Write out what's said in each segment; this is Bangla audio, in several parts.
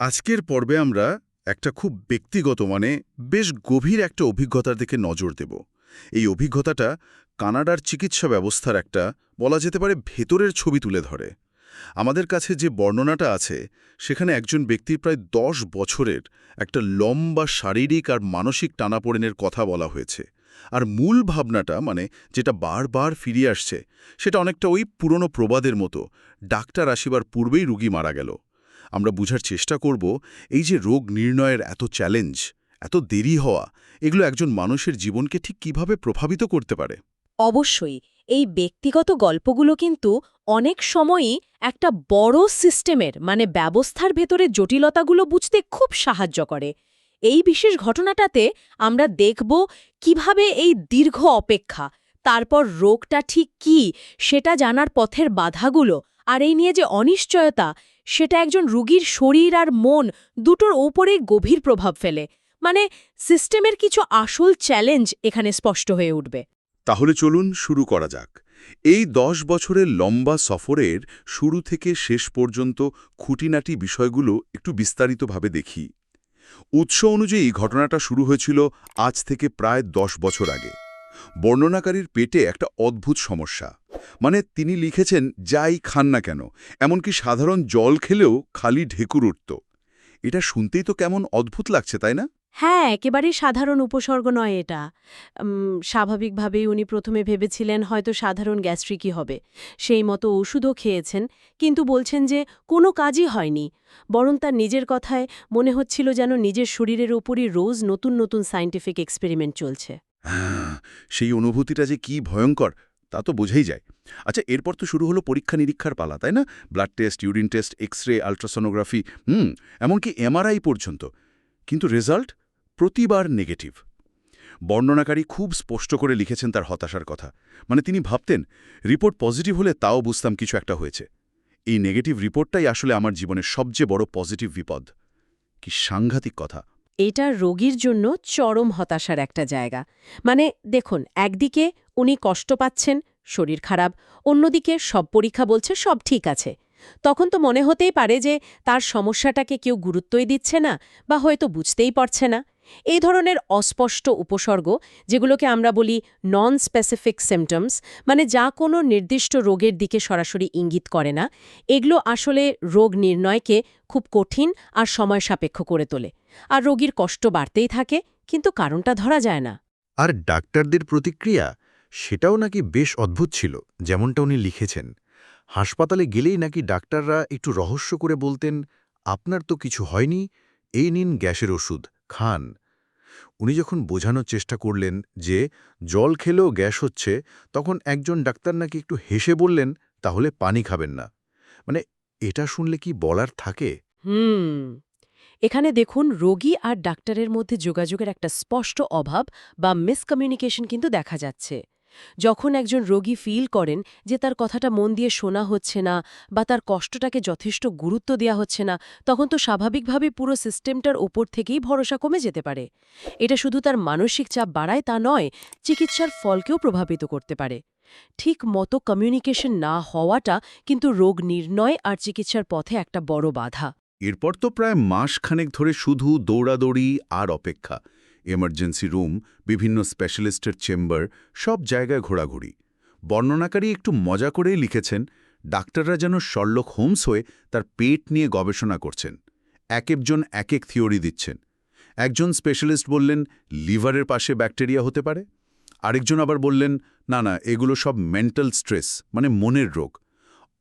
আজকের পর্বে আমরা একটা খুব ব্যক্তিগত মানে বেশ গভীর একটা অভিজ্ঞতার দিকে নজর দেব। এই অভিজ্ঞতাটা কানাডার চিকিৎসা ব্যবস্থার একটা, বলা যেতে পারে, ভেতরের ছবি তুলে ধরে। আমাদের কাছে যে বর্ণনাটা আছে, সেখানে একজন ব্যক্তির প্রায় দশ বছরের একটা লম্বা শারীরিক আর মানসিক টানাপোড়েনের কথা বলা হয়েছে। আর মূল ভাবনাটা মানে যেটা বারবার ফিরিয়ে আসছে, সেটা অনেকটা ওই পুরনো প্রবাদের মতো, ডাক্তার আসিবার পূর্বেই রুগী মারা গেল। আমরা বুঝার চেষ্টা করব, এই যে রোগ নির্ণয়ের এত চ্যালেঞ্জ এত দেরি হওয়া, এগুলো একজন মানুষের জীবনকে ঠিক কীভাবে প্রভাবিত করতে পারে? অবশ্যই, এই ব্যক্তিগত গল্পগুলো কিন্তু অনেক সময়ই একটা বড় সিস্টেমের মানে ব্যবস্থার ভেতরে জটিলতাগুলো বুঝতে খুব সাহায্য করে। এই বিশেষ ঘটনাটাতে আমরা দেখব কীভাবে এই দীর্ঘ অপেক্ষা, তারপর রোগটা ঠিক কি, সেটা জানার পথের বাধাগুলো, আর এই নিয়ে যে অনিশ্চয়তা সেটা একজন রুগীর শরীর আর মন দুটোর ওপরে গভীর প্রভাব ফেলে। মানে সিস্টেমের কিছু আসল চ্যালেঞ্জ এখানে স্পষ্ট হয়ে উঠবে। তাহলে চলুন শুরু করা যাক। এই দশ বছরের লম্বা সফরের শুরু থেকে শেষ পর্যন্ত খুঁটিনাটি বিষয়গুলো একটু বিস্তারিতভাবে দেখি। উৎস অনুযায়ী ঘটনাটা শুরু হয়েছিল আজ থেকে প্রায় দশ বছর আগে। বর্ণনাকারীর পেটে একটা অদ্ভুত সমস্যা। মানে তিনি লিখেছেন যাই খান না কেন। এমনকি সাধারণ জল খেলেও খালি ঢেকুর উঠত। এটা শুনতেই তো কেমন অদ্ভুত লাগছে তাই না? হ্যাঁ একেবারেই সাধারণ উপসর্গ নয় এটা। স্বাভাবিকভাবেই উনি প্রথমে ভেবেছিলেন হয়তো সাধারণ গ্যাস্ট্রিকই হবে। সেই মতো ওষুধও খেয়েছেন কিন্তু বলছেন যে কোনো কাজই হয়নি। বরং তার নিজের কথায় মনে হচ্ছিল যেন নিজের শরীরের ওপরই রোজ নতুন নতুন সায়েন্টিফিক এক্সপেরিমেন্ট চলছে। হ্যাঁ, সেই অনুভূতিটা যে কি ভয়ঙ্কর! তা তো বোঝাই যায়। আচ্ছা এরপর তো শুরু হলো পরীক্ষা নিরীক্ষার পালা, তাই না? Blood test urine test X ray ultrasonography হুম, এমনকি এমআরআই পর্যন্ত। কিন্তু রেজাল্ট প্রতিবার নেগেটিভ বর্ণনাকারী খুব স্পষ্ট করে লিখেছেন তার হতাশার কথা। মানে তিনি ভাবতেন, রিপোর্ট পজিটিভ হলে তাও বুঝতাম কিছু একটা হয়েছে। এই নেগেটিভ রিপোর্টটাই আসলে আমার জীবনের সবচেয়ে বড় পজিটিভ বিপদ। কি সাংঘাতিক কথা। এটা রোগীর জন্য চরম হতাশার একটা জায়গা। মানে দেখুন, একদিকে উনি কষ্ট পাচ্ছেন শরীর খারাপ, অন্যদিকে সব পরীক্ষা বলছে সব ঠিক আছে। তখন তো মনে হতেই পারে যে তার সমস্যাটাকে কেউ গুরুত্বই দিচ্ছে না বা হয়তো বুঝতেই পারছে না। এই ধরনের অস্পষ্ট উপসর্গ, যেগুলোকে আমরা বলি নন স্পেসিফিক সিমটমস মানে যা কোনো নির্দিষ্ট রোগের দিকে সরাসরি ইঙ্গিত করে না, এগুলো আসলে রোগ নির্ণয়কে খুব কঠিন আর সময় সাপেক্ষ করে তোলে। আর রোগীর কষ্ট বাড়তেই থাকে, কিন্তু কারণটা ধরা যায় না। আর ডাক্তারদের প্রতিক্রিয়া সেটাও নাকি বেশ অদ্ভুত ছিল, যেমনটা উনি লিখেছেন। হাসপাতালে গেলেই নাকি ডাক্তাররা একটু রহস্য করে বলতেন, আপনার তো কিছু হয়নি, এই নিন গ্যাসের ওষুধ, খান। উনি যখন বোঝানোর চেষ্টা করলেন যে জল খেলেও গ্যাস হচ্ছে, তখন একজন ডাক্তার নাকি একটু হেসে বললেন, তাহলে পানি খাবেন না। মানে এটা শুনলে কি বলার থাকে? হুম, এখানে দেখুন রোগী আর ডাক্তারের মধ্যে যোগাযোগের একটা স্পষ্ট অভাব বা মিসকমিউনিকেশন কিন্তু দেখা যাচ্ছে। যখন একজন রোগী ফিল করেন যে তার কথাটা মন দিয়ে শোনা হচ্ছে না বা তার কষ্টটাকে যথেষ্ট গুরুত্ব দেওয়া হচ্ছে না, তখন তো স্বাভাবিকভাবে পুরো সিস্টেমটার ওপর থেকেই ভরসা কমে যেতে পারে। এটা শুধু তার মানসিক চাপ বাড়ায় তা নয়, চিকিৎসার ফলকেও প্রভাবিত করতে পারে। ঠিক মতো কমিউনিকেশন না হওয়াটা কিন্তু রোগ নির্ণয় আর চিকিৎসার পথে একটা বড় বাধা। এরপর তো প্রায় মাসখানেক ধরে শুধু দৌড়াদৌড়ি আর অপেক্ষা। এমার্জেন্সি রুম বিভিন্ন স্পেশালিস্টের চেম্বার সব জায়গায় ঘোরাঘুরি। বর্ণনাকারী একটু মজা করেই লিখেছেন, ডাক্তাররা যেন শর্লক হোমস হয়ে তার পেট নিয়ে গবেষণা করছেন। এক একজন এক এক থিওরি দিচ্ছেন। একজন স্পেশালিস্ট বললেন, লিভারের পাশে ব্যাকটেরিয়া হতে পারে আরেকজন আবার বললেন, না না, এগুলো সব মেন্টাল স্ট্রেস মানে মনের রোগ।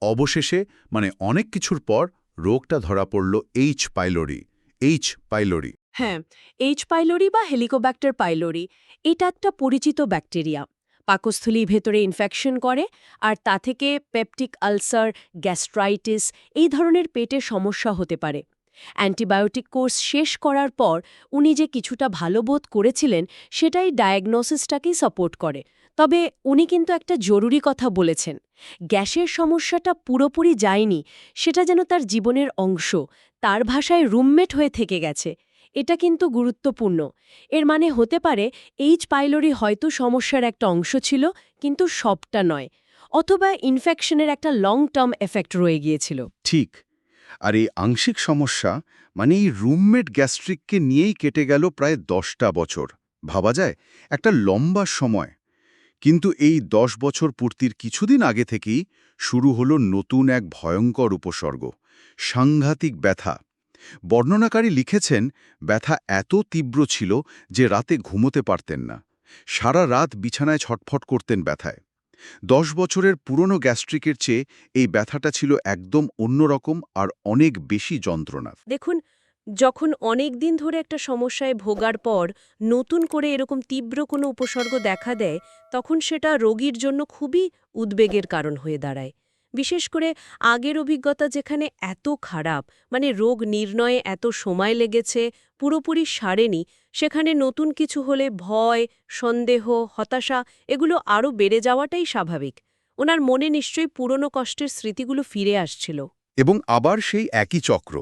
অবশেষে মানে অনেক কিছুর পর, রোগটা ধরা পড়ল এইচ পাইলোরি এইচ পাইলোরি হ্যাঁ এইচ পাইলোরি বা হেলিকোব্যাক্টার পাইলোরি এটা একটা পরিচিত ব্যাকটেরিয়া পাকস্থলীর ভেতরে ইনফেকশন করে আর তা থেকে পেপটিক আলসার গ্যাস্ট্রাইটিস এই ধরনের পেটের সমস্যা হতে পারে। অ্যান্টিবায়োটিক কোর্স শেষ করার পর উনি যে কিছুটা ভালো বোধ করেছিলেন, সেটাই ডায়াগনোসিসটাকেই সাপোর্ট করে। তবে উনি কিন্তু একটা জরুরি কথা বলেছেন, গ্যাসের সমস্যাটা পুরোপুরি যায়নি, সেটা যেন তার জীবনের অংশ, তার ভাষায় রুমমেট হয়ে থেকে গেছে। এটা কিন্তু গুরুত্বপূর্ণ। এর মানে হতে পারে এইচ পাইলোরি হয়তো সমস্যার একটা অংশ ছিল, কিন্তু সবটা নয়। অথবা ইনফেকশনের একটা লং টার্ম এফেক্ট রয়ে গিয়েছিল। ঠিক। আর এই আংশিক সমস্যা মানে এই রুমমেট গ্যাস্ট্রিককে নিয়েই কেটে গেল প্রায় দশটা বছর। ভাবা যায়, একটা লম্বা সময়। কিন্তু এই দশ বছর পূর্তির কিছুদিন আগে থেকেই শুরু হলো নতুন এক ভয়ঙ্কর উপসর্গ, সাংঘাতিক ব্যথা। বর্ণনাকারী লিখেছেন, ব্যথা এত তীব্র ছিল যে রাতে ঘুমোতে পারতেন না। সারা রাত বিছানায় ছটফট করতেন ব্যথায়। দশ বছরের পুরনো গ্যাস্ট্রিকের চেয়ে এই ব্যথাটা ছিল একদম অন্যরকম আর অনেক বেশি যন্ত্রণা দেখুন, যখন অনেক দিন ধরে একটা সমস্যায় ভোগার পর নতুন করে এরকম তীব্র কোনো উপসর্গ দেখা দেয়, তখন সেটা রোগীর জন্য খুবই উদ্বেগের কারণ হয়ে দাঁড়ায়। বিশেষ করে আগের অভিজ্ঞতা যেখানে এত খারাপ মানে রোগ নির্ণয়ে এত সময় লেগেছে, পুরোপুরি সারেনি, সেখানে নতুন কিছু হলে ভয়, সন্দেহ, হতাশা, এগুলো আরও বেড়ে যাওয়াটাই স্বাভাবিক। ওনার মনে নিশ্চয়ই পুরনো কষ্টের স্মৃতিগুলো ফিরে আসছিল। এবং আবার সেই একই চক্র,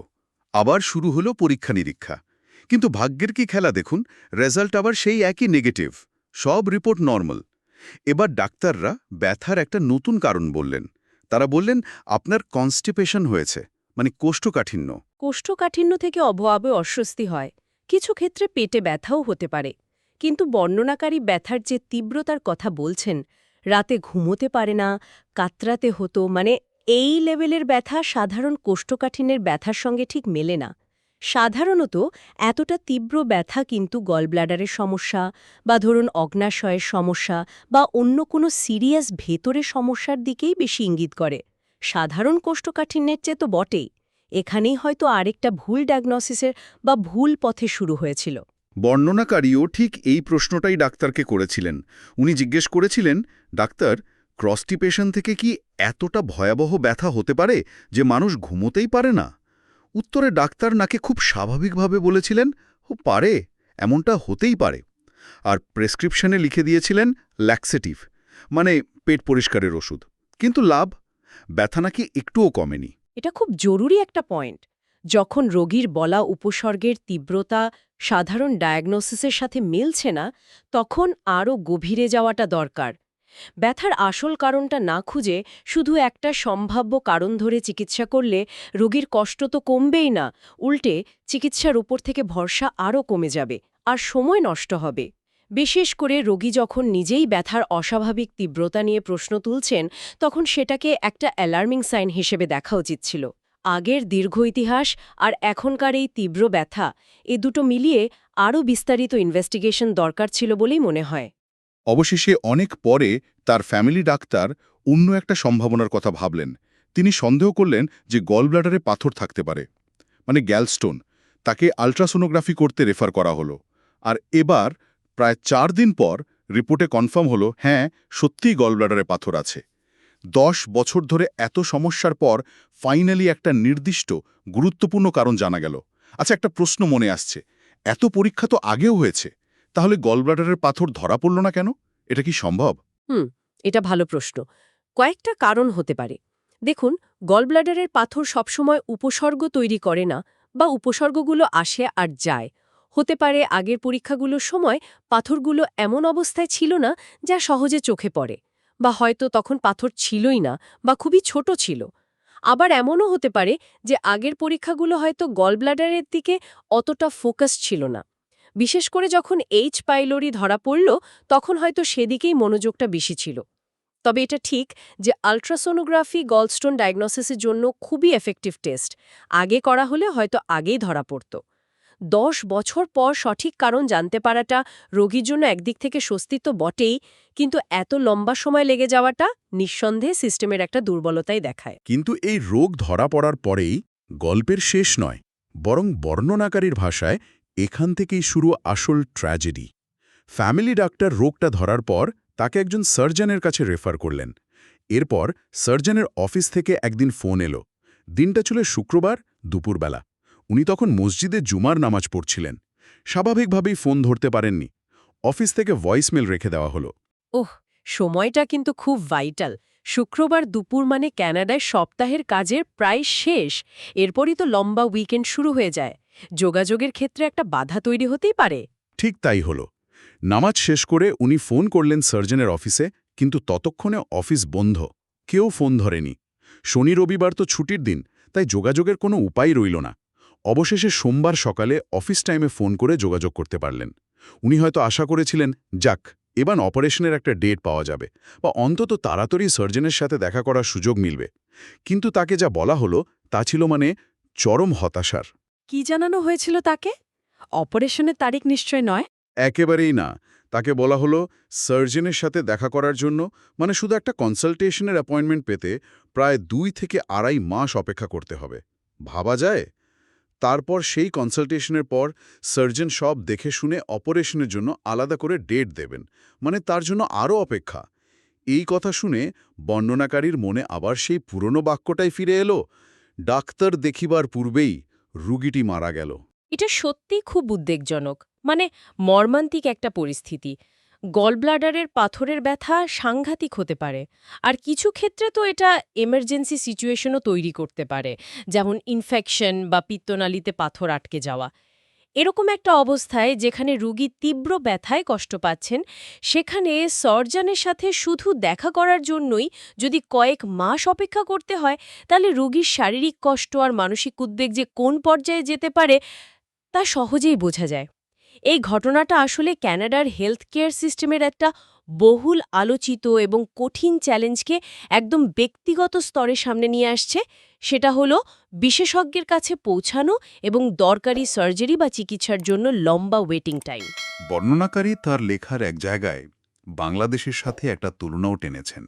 আবার শুরু হলো পরীক্ষা নিরীক্ষা কিন্তু ভাগ্যের কি খেলা দেখুন, রেজাল্ট আবার সেই একই নেগেটিভ, সব রিপোর্ট নর্মাল। এবার ডাক্তাররা ব্যথার একটা নতুন কারণ বললেন। তারা বললেন, আপনার কনস্টিপেশন হয়েছে মানে কোষ্ঠকাঠিন্য। কোষ্ঠকাঠিন্য থেকে অভাবে অস্বস্তি হয়। কিছু ক্ষেত্রে পেটে ব্যথাও হতে পারে। কিন্তু বর্ণনাকারী ব্যথার যে তীব্রতার কথা বলছেন, রাতে ঘুমোতে পারে না, কাতরাতে হতো মানে এই লেভেলের ব্যথা সাধারণ কোষ্ঠকাঠিন্যের ব্যথার সঙ্গে ঠিক মেলে না। সাধারণত এতটা তীব্র ব্যথা কিন্তু গলব্লাডারের সমস্যা বা ধরুন অগ্নাশয়ের সমস্যা বা অন্য কোনো সিরিয়াস ভেতরে সমস্যার দিকেই বেশি ইঙ্গিত করে। সাধারণ কোষ্ঠকাঠিন্যের চেয়ে তো বটেই। এখানেই হয়তো আরেকটা ভুল ডায়াগনসিসের বা ভুল পথে শুরু হয়েছিল। বর্ণনাকারীও ঠিক এই প্রশ্নটাই ডাক্তারকে করেছিলেন। উনি জিজ্ঞেস করেছিলেন, ডাক্তার ক্রস্টিপেশন থেকে কি এতটা ভয়াবহ ব্যথা হতে পারে যে মানুষ ঘুমোতেই পারে না? উত্তরে ডাক্তার নাকে খুব স্বাভাবিকভাবে বলেছিলেন, ও পারে, এমনটা হতেই পারে। আর প্রেসক্রিপশনে লিখে দিয়েছিলেন, ল্যাক্সেটিভ মানে পেট পরিষ্কারের ওষুধ। কিন্তু লাভ? ব্যথা নাকি একটুও কমেনি। এটা খুব জরুরি একটা পয়েন্ট। যখন রোগীর বলা উপসর্গের তীব্রতা সাধারণ ডায়াগনোসিসের সাথে মিলছে না, তখন আরও গভীরে যাওয়াটা দরকার। ব্যথার আসল কারণটা না খুঁজে শুধু একটা সম্ভাব্য কারণ ধরে চিকিৎসা করলে রোগীর কষ্ট তো কমবেই না, উল্টে চিকিৎসার উপর থেকে ভরসা আরও কমে যাবে আর সময় নষ্ট হবে। বিশেষ করে রোগী যখন নিজেই ব্যথার অস্বাভাবিক তীব্রতা নিয়ে প্রশ্ন তুলছেন, তখন সেটাকে একটা অ্যালার্মিং সাইন হিসেবে দেখা উচিত ছিল। আগের দীর্ঘ ইতিহাস আর এখনকার এই তীব্র ব্যথা, এ দুটো মিলিয়ে আরও বিস্তারিত ইনভেস্টিগেশন দরকার ছিল বলেই মনে হয়। অবশেষে অনেক পরে তার ফ্যামিলি ডাক্তার অন্য একটা সম্ভাবনার কথা ভাবলেন। তিনি সন্দেহ করলেন যে গলব্লাডারে পাথর থাকতে পারে। মানে গ্যালস্টোন তাকে আলট্রাসোনোগ্রাফি করতে রেফার করা হলো। আর এবার প্রায় চার দিন পর রিপোর্টে কনফার্ম হলো হ্যাঁ সত্যিই গলব্লাডারে পাথর আছে। দশ বছর ধরে এত সমস্যার পর ফাইনালি একটা নির্দিষ্ট, গুরুত্বপূর্ণ কারণ জানা গেল। আচ্ছা একটা প্রশ্ন মনে আসছে। এত পরীক্ষা তো আগেও হয়েছে। তাহলে গলব্লাডারের পাথর ধরা পড়ল না কেন? এটা কি সম্ভব? হুম, এটা ভালো প্রশ্ন। কয়েকটা কারণ হতে পারে। দেখুন, গলব্লাডারের পাথর সবসময় উপসর্গ তৈরি করে না বা উপসর্গগুলো আসে আর যায়। হতে পারে আগের পরীক্ষাগুলোর সময় পাথরগুলো এমন অবস্থায় ছিল না যা সহজে চোখে পড়ে, বা হয়তো তখন পাথর ছিলই না বা খুবই ছোট ছিল। আবার এমনও হতে পারে যে আগের পরীক্ষাগুলো হয়তো গলব্লাডারের দিকে অতটা ফোকাস ছিল না। বিশেষ করে যখন এইচ পাইলোরি ধরা পড়ল, তখন হয়তো সেদিকেই মনোযোগটা বেশি ছিল। তবে এটা ঠিক যে আল্ট্রাসোনোগ্রাফি গলস্টোন ডায়াগনোসিসের জন্য খুবই এফেক্টিভ টেস্ট আগে করা হলে হয়তো আগেই ধরা পড়ত। দশ বছর পর সঠিক কারণ জানতে পারাটা রোগীর জন্য একদিক থেকে স্বস্তি তো বটেই, কিন্তু এত লম্বা সময় লেগে যাওয়াটা নিঃসন্দেহে সিস্টেমের একটা দুর্বলতাই দেখায়। কিন্তু এই রোগ ধরা পড়ার পরেই গল্পের শেষ নয়, বরং বর্ণনাকারীর ভাষায় এখান থেকেই শুরু আসল ট্র্যাজেডি। ফ্যামিলি ডাক্তার রোগটা ধরার পর তাকে একজন সার্জনের কাছে রেফার করলেন। এরপর সার্জনের অফিস থেকে একদিন ফোন এলো। দিনটা ছিল শুক্রবার, দুপুরবেলা। উনি তখন মসজিদে জুমার নামাজ পড়ছিলেন। স্বাভাবিকভাবেই ফোন ধরতে পারেননি। অফিস থেকে ভয়েসমেল রেখে দেওয়া হলো। ওহ, সময়টা কিন্তু খুব ভাইটাল। শুক্রবার দুপুর মানে ক্যানাডায় সপ্তাহের কাজের প্রায় শেষ। এরপরই তো লম্বা উইকেন্ড শুরু হয়ে যায়। যোগাযোগের ক্ষেত্রে একটা বাধা তৈরি হতেই পারে। ঠিক তাই হলো। নামাজ শেষ করে উনি ফোন করলেন সার্জনের অফিসে, কিন্তু ততক্ষণে অফিস বন্ধ। কেউ ফোন ধরেনি। শনি রবিবার তো ছুটির দিন, তাই যোগাযোগের কোনো উপায় রইল না। অবশেষে সোমবার সকালে অফিস টাইমে ফোন করে যোগাযোগ করতে পারলেন। উনি হয়তো আশা করেছিলেন, যাক, এবার অপারেশনের একটা ডেট পাওয়া যাবে, বা অন্তত তাড়াতাড়ি সার্জনের সাথে দেখা করার সুযোগ মিলবে। কিন্তু তাকে যা বলা হলো, তা ছিল মানে চরম হতাশার। কি জানানো হয়েছিল তাকে? অপারেশনের তারিখ নিশ্চয় নয়। একেবারেই না। তাকে বলা হলো সার্জনের সাথে দেখা করার জন্য মানে শুধু একটা কনসালটেশনের অ্যাপয়েন্টমেন্ট পেতে প্রায় দুই থেকে আড়াই মাস অপেক্ষা করতে হবে। ভাবা যায়? তারপর সেই কনসালটেশনের পর সার্জন সব দেখে শুনে অপারেশনের জন্য আলাদা করে ডেট দেবেন মানে তার জন্য আরও অপেক্ষা। এই কথা শুনে বর্ণনাকারীর মনে আবার সেই পুরনো বাক্যটাই ফিরে এলো, ডাক্তার দেখিবার পূর্বেই রুগীটি মারা গেল। এটা সত্যি খুব উদ্বেগজনক। মানে মর্মান্তিক একটা পরিস্থিতি। গলব্লাডারের পাথরের ব্যথা সাংঘাতিক হতে পারে। আর কিছু ক্ষেত্রে তো এটা এমার্জেন্সি সিচুয়েশনও তৈরি করতে পারে। যেমন ইনফেকশন বা পিত্তনালিতে পাথর আটকে যাওয়া। এরকম একটা অবস্থায় যেখানে রুগী তীব্র ব্যথায় কষ্ট পাচ্ছেন, সেখানে সর্জনের সাথে শুধু দেখা করার জন্যই যদি কয়েক মাস অপেক্ষা করতে হয়, তাহলে রুগীর শারীরিক কষ্ট আর মানসিক উদ্বেগ যে কোন পর্যায়ে যেতে পারে, তা সহজেই বোঝা যায়। এই ঘটনাটা আসলে ক্যানাডার হেলথ কেয়ার সিস্টেমের একটা বহুল আলোচিত এবং কঠিন চ্যালেঞ্জকে একদম ব্যক্তিগত স্তরে সামনে নিয়ে আসছে। সেটা হলো বিশেষজ্ঞের কাছে পৌঁছানো এবং দরকারি সার্জারি বা চিকিৎসার জন্য লম্বা ওয়েটিং টাইম। বর্ণনাকারী তার লেখার এক জায়গায় বাংলাদেশের সাথে একটা তুলনাও টেনেছেন।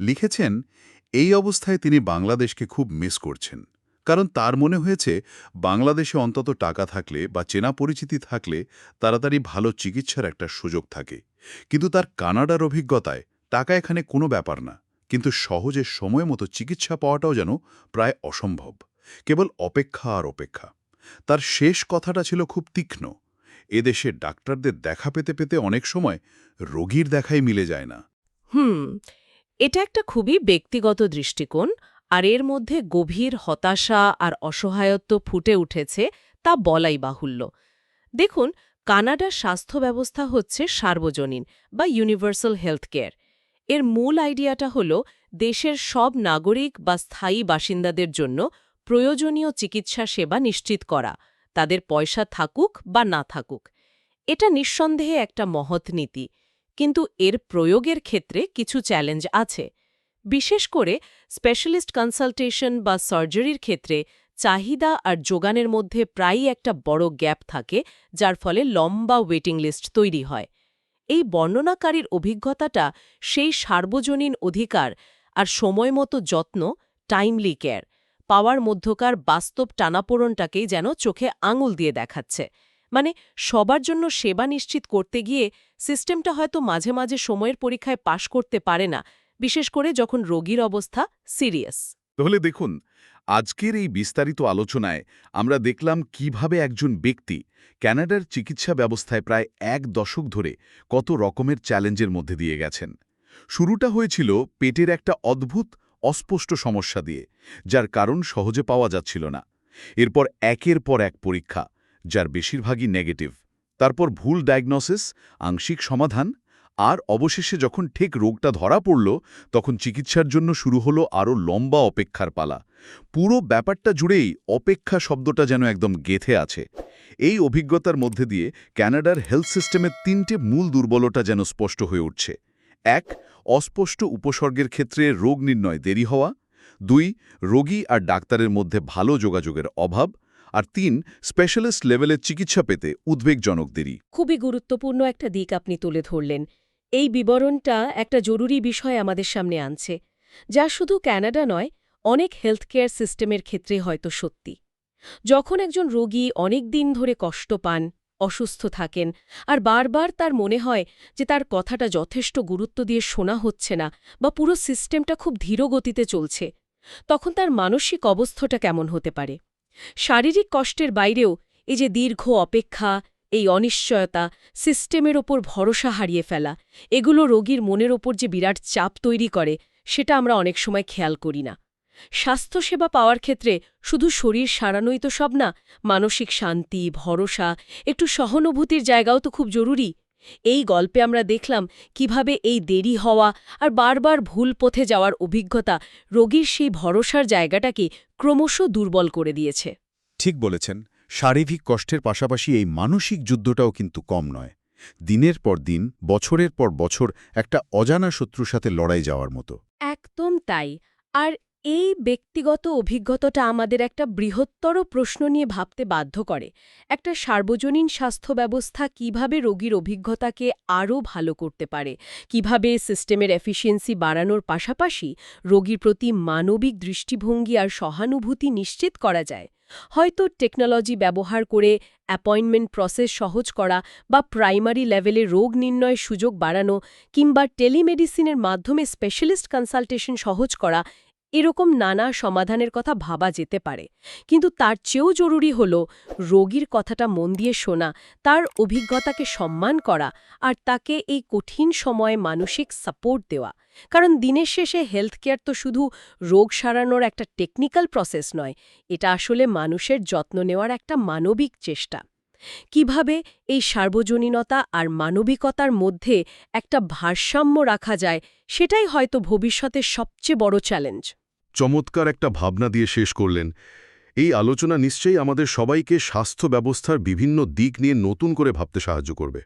লিখেছেন, এই অবস্থায় তিনি বাংলাদেশকে খুব মিস করছেন। কারণ তার মনে হয়েছে, বাংলাদেশে অন্তত টাকা থাকলে বা চেনা পরিচিতি থাকলে তাড়াতাড়ি ভালো চিকিৎসার একটা সুযোগ থাকে। কিন্তু তার কানাডার অভিজ্ঞতায় টাকা এখানে কোনো ব্যাপার না, কিন্তু সহজে সময় মতো চিকিৎসা পাওয়াটাও যেন প্রায় অসম্ভব, কেবল অপেক্ষা আর অপেক্ষা। তার শেষ কথাটা ছিল খুব তীক্ষ্ণ, এদেশে ডাক্তারদের দেখা পেতে পেতে অনেক সময় রোগীর দেখাই মিলে যায় না। হুম, এটা একটা খুবই ব্যক্তিগত দৃষ্টিকোণ, আর এর মধ্যে গভীর হতাশা আর অসহায়ত্ব ফুটে উঠেছে তা বলাই বাহুল্য। দেখুন কানাডার স্বাস্থ্য ব্যবস্থা হচ্ছে সার্বজনীন বা ইউনিভার্সাল হেলথ কেয়ার এর মূল আইডিয়াটা হল দেশের সব নাগরিক বা স্থায়ী বাসিন্দাদের জন্য প্রয়োজনীয় চিকিৎসা সেবা নিশ্চিত করা, তাদের পয়সা থাকুক বা না থাকুক। এটা নিঃসন্দেহে একটা মহৎ নীতি, কিন্তু এর প্রয়োগের ক্ষেত্রে কিছু চ্যালেঞ্জ আছে। বিশেষ করে স্পেশালিস্ট কনসালটেশন বা সার্জারির ক্ষেত্রে চাহিদা আর যোগানের মধ্যে প্রায়ই একটা বড় গ্যাপ থাকে, যার ফলে লম্বা ওয়েটিং লিস্ট তৈরি হয়। এই বর্ণনাকারীর অভিজ্ঞতাটা সেই সার্বজনীন অধিকার আর সময়মতো যত্ন টাইমলি কেয়ার পাওয়ার মধ্যকার বাস্তব টানাপোড়নটাকেই যেন চোখে আঙুল দিয়ে দেখাচ্ছে। মানে সবার জন্য সেবা নিশ্চিত করতে গিয়ে সিস্টেমটা হয়তো মাঝে মাঝে সময়ের পরীক্ষায় পাশ করতে পারে না, বিশেষ করে যখন রোগীর অবস্থা সিরিয়াস। তাহলে দেখুন আজকের এই বিস্তারিত আলোচনায় আমরা দেখলাম কীভাবে একজন ব্যক্তি ক্যানাডার চিকিৎসা ব্যবস্থায় প্রায় এক দশক ধরে কত রকমের চ্যালেঞ্জের মধ্যে দিয়ে গেছেন। শুরুটা হয়েছিল পেটের একটা অদ্ভুত, অস্পষ্ট সমস্যা দিয়ে, যার কারণ সহজে পাওয়া যাচ্ছিল না। এরপর একের পর এক পরীক্ষা, যার বেশিরভাগই নেগেটিভ। তারপর ভুল ডায়াগনোসিস, আংশিক সমাধান, আর অবশেষে যখন ঠিক রোগটা ধরা পড়ল, তখন চিকিৎসার জন্য শুরু হলো আরও লম্বা অপেক্ষার পালা। পুরো ব্যাপারটা জুড়েই অপেক্ষা শব্দটা যেন একদম গেথে আছে। এই অভিজ্ঞতার মধ্যে দিয়ে ক্যানাডার হেলথ সিস্টেমের তিনটে মূল দুর্বলতা যেন স্পষ্ট হয়ে উঠছে। এক, অস্পষ্ট উপসর্গের ক্ষেত্রে রোগ নির্ণয় দেরি হওয়া। দুই, রোগী আর ডাক্তারের মধ্যে ভালো যোগাযোগের অভাব। আর তিন, স্পেশালিস্ট লেভেলের চিকিৎসা পেতে উদ্বেগজনক দেরি। খুবই গুরুত্বপূর্ণ একটা দিক আপনি তুলে ধরলেন। এই বিবরণটা একটা জরুরি বিষয় আমাদের সামনে আনছে। যা শুধু ক্যানাডা নয় অনেক হেলথ কেয়ার সিস্টেমের ক্ষেত্রে হয়তো সত্যি। যখন একজন রোগী অনেক দিন ধরে কষ্ট পান, অসুস্থ থাকেন, আর বারবার তার মনে হয় যে তার কথাটা যথেষ্ট গুরুত্ব দিয়ে শোনা হচ্ছে না বা পুরো সিস্টেমটা খুব ধীর গতিতে চলছে, তখন তার মানসিক অবস্থাটা কেমন হতে পারে? শারীরিক কষ্টের বাইরেও এই যে দীর্ঘ অপেক্ষা, এই অনিশ্চয়তা সিস্টেমের ওপর ভরসা হারিয়ে ফেলা, এগুলো রোগীর মনের ওপর যে বিরাট চাপ তৈরি করে, সেটা আমরা অনেক সময় খেয়াল করি না। স্বাস্থ্যসেবা পাওয়ার ক্ষেত্রে শুধু শরীর সারানোই তো সব না মানসিক শান্তি ভরসা একটু সহানুভূতির জায়গাও তো খুব জরুরি। এই গল্পে আমরা দেখলাম কীভাবে এই দেরি হওয়া আর বারবার ভুল পথে যাওয়ার অভিজ্ঞতা রোগীর সেই ভরসার জায়গাটাকে ক্রমশ দুর্বল করে দিয়েছে। ঠিক বলেছেন শারীরিক কষ্টের পাশাপাশি এই মানসিক যুদ্ধটাও কিন্তু কম নয়। দিনের পর দিন বছরের পর বছর একটা অজানা শত্রুর সাথে লড়াই যাওয়ার মতো। একদম তাই। আর এই ব্যক্তিগত অভিজ্ঞতাটা আমাদের একটা বৃহত্তর প্রশ্ন নিয়ে ভাবতে বাধ্য করে। একটা সার্বজনীন স্বাস্থ্য ব্যবস্থা কীভাবে রোগীর অভিজ্ঞতাকে আরও ভালো করতে পারে, কীভাবে সিস্টেমের এফিসিয়েন্সি বাড়ানোর পাশাপাশি রোগীর প্রতি মানবিক দৃষ্টিভঙ্গি আর সহানুভূতি নিশ্চিত করা যায়। হয়তো টেকনোলজি ব্যবহার করে অ্যাপয়েন্টমেন্ট প্রসেস সহজ করা বা প্রাইমারি লেভেলে রোগ নির্ণয়ের সুযোগ বাড়ানো কিংবা টেলিমেডিসিনের মাধ্যমে স্পেশালিস্ট কনসালটেশন সহজ করা এরকম নানা সমাধানের কথা ভাবা যেতে পারে। কিন্তু তার চেয়েও জরুরি হল রোগীর কথাটা মন দিয়ে শোনা, তার অভিজ্ঞতাকে সম্মান করা আর তাকে এই কঠিন সময়ে মানসিক সাপোর্ট দেওয়া। কারণ দিনের শেষে হেলথ কেয়ার তো শুধু রোগ সারানোর একটা টেকনিক্যাল প্রসেস নয়, এটা আসলে মানুষের যত্ন নেওয়ার একটা মানবিক চেষ্টা। কীভাবে এই সার্বজনীনতা আর মানবিকতার মধ্যে একটা ভারসাম্য রাখা যায়, সেটাই হয়তো ভবিষ্যতের সবচেয়ে বড় চ্যালেঞ্জ চমৎকার একটা ভাবনা দিয়ে শেষ করলেন। এই আলোচনা নিশ্চয়ই আমাদের সবাইকে স্বাস্থ্য ব্যবস্থার বিভিন্ন দিক নিয়ে নতুন করে ভাবতে সাহায্য করবে।